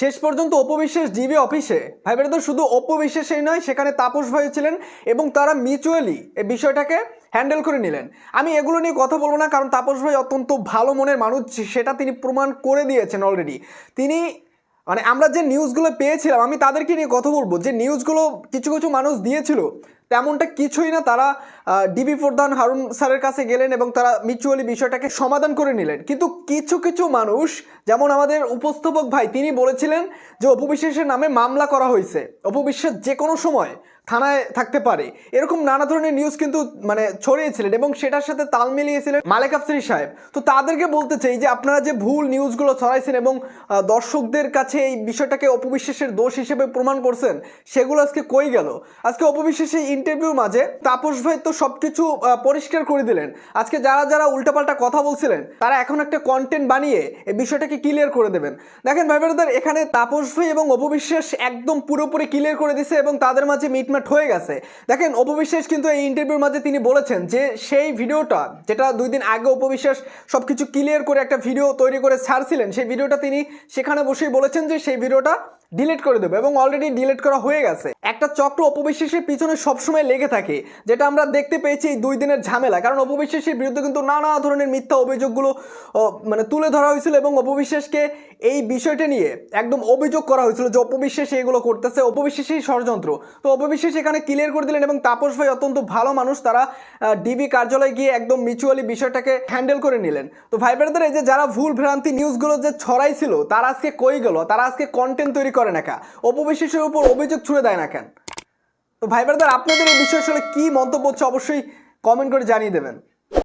শেষ পর্যন্ত অপবিশ্বাস ডিবি অফিসে। ভাই তো শুধু অপবিশ্বাসেই নয়, সেখানে তাপস ভাই ছিলেন এবং তারা মিউচুয়ালি এই বিষয়টাকে হ্যান্ডেল করে নিলেন। আমি এগুলো নিয়ে কথা বলব না, কারণ তাপস ভাই অত্যন্ত ভালো মনের মানুষ, সেটা তিনি প্রমাণ করে দিয়েছেন অলরেডি তিনি মানে আমরা যে নিউজগুলো পেয়েছিলাম, আমি তাদেরকে নিয়ে কথা বলব। যে নিউজগুলো কিছু কিছু মানুষ দিয়েছিল তেমনটা কিছুই না, তারা ডিবি প্রধান হারুন স্যারের কাছে গেলেন এবং তারা মিউচুয়ালি বিষয়টাকে সমাধান করে নিলেন। কিন্তু কিছু কিছু মানুষ, যেমন আমাদের উপস্থাপক ভাই, তিনি বলেছিলেন যে অপবিশ্বাসের নামে মামলা করা হয়েছে। অপবিশ্বাস যে কোনো সময় থানায় থাকতে পারে। এরকম নানা ধরনের নিউজ কিন্তু মানে ছড়িয়েছিলেন এবং সেটার সাথে তাল মিলিয়েছিলেন মালেক আফসারি সাহেব। তো তাদেরকে বলতে চাই যে আপনারা যে ভুল নিউজগুলো ছড়াইছেন এবং দর্শকদের কাছে এই বিষয়টাকে অপবিশ্বাসের দোষ হিসেবে প্রমাণ করছেন সেগুলো আজকে কই গেল? আজকে অপবিশ্বাসের ইন্টারভিউর মাঝে তাপস ভাই তো সবকিছু আহ, পরিষ্কার করে দিলেন। আজকে যারা যারা উল্টাপাল্টা কথা বলছিলেন তারা এখন একটা কন্টেন্ট বানিয়ে এই বিষয়টাকে ক্লিয়ার করে দেবেন। দেখেন ভাই এখানে তাপস ভাই এবং অপবিশ্বাস একদম পুরোপুরি ক্লিয়ার করে দিছে এবং তাদের মাঝে মিটমাট হয়ে গেছে। দেখেন, অপবিশ্বাস কিন্তু এই ইন্টারভিউর মাঝে তিনি বলেছেন যে, সেই ভিডিওটা যেটা দুই দিন আগে অপবিশ্বাস সবকিছু ক্লিয়ার করে একটা ভিডিও তৈরি করে ছাড়ছিলেন, সেই ভিডিওটা তিনি সেখানে বসেই বলেছেন যে, সেই ভিডিওটা ডিলিট করে দেবে এবং অলরেডি ডিলিট করা হয়ে গেছে। একটা চক্র অপবিশ্বাসের পিছনে সবসময় লেগে থাকে, যেটা আমরা দেখতে পেয়েছি এই দুই দিনের ঝামেলা কারণ অপবিশ্বাসের বিরুদ্ধে কিন্তু নানা ধরনের মিথ্যা অভিযোগগুলো মানে তুলে ধরা হয়েছিল এবং অপবিশ্বাসকে এই বিষয়টা নিয়ে একদম অভিযোগ করা হয়েছিল যে অপবিশ্বাস এগুলো করতেছে, অপবিশ্বাসই ষড়যন্ত্র। তো অপবিশ্বাস এখানে ক্লিয়ার করে দিলেন এবং তাপস ভাই অত্যন্ত ভালো মানুষ, তারা ডিবি কার্যালয়ে গিয়ে একদম মিউচুয়ালি বিষয়টাকে হ্যান্ডেল করে নিলেন। তো ভাই ব্রাদার, এই যে যারা ভুল ভ্রান্তি নিউজগুলো যে ছড়াইছিল, তারা আজকে কই গেল? তারা আজকে কন্টেন্ট তৈরি করে না অপবিশ্বাসের উপর অভিযোগ ছুড়ে দেয় না কেন? তো ভাই ব্রাদার আপনাদের এই বিষয়ে আসলে কি মন্তব্য হচ্ছে অবশ্যই কমেন্ট করে জানিয়ে দেবেন।